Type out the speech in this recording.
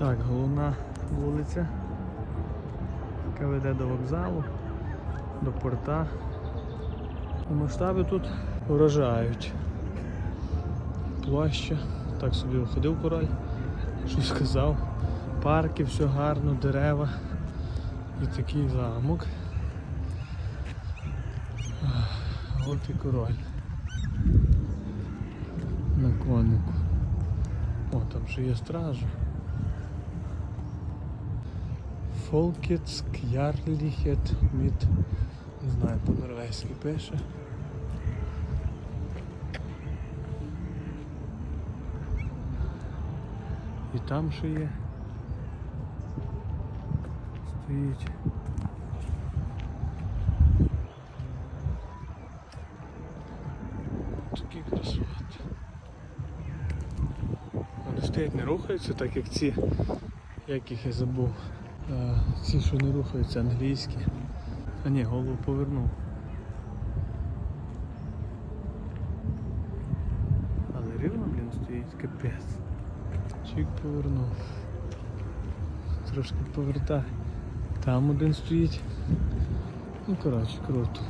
Так, головна вулиця, яка веде до вокзалу, до порта. Масштаби тут вражають. Площа. Так собі ходив король, що сказав. Парки, все гарно, дерева. І такий замок. От і король. На конику. О, там ще є стража. Folkets Kjarlighet mit не знаю, по-норвезьки пише. І там ще є. Стоїть. Такі красоти. Вони стоять, не рухаються, так як ці, як їх я забув. А, ці, що не рухаються, англійські. А ні, голову повернув. Але рівно, блін, стоїть капець. Чик повернув. Трошки повертай. Там один стоїть. Ну коротше, круто.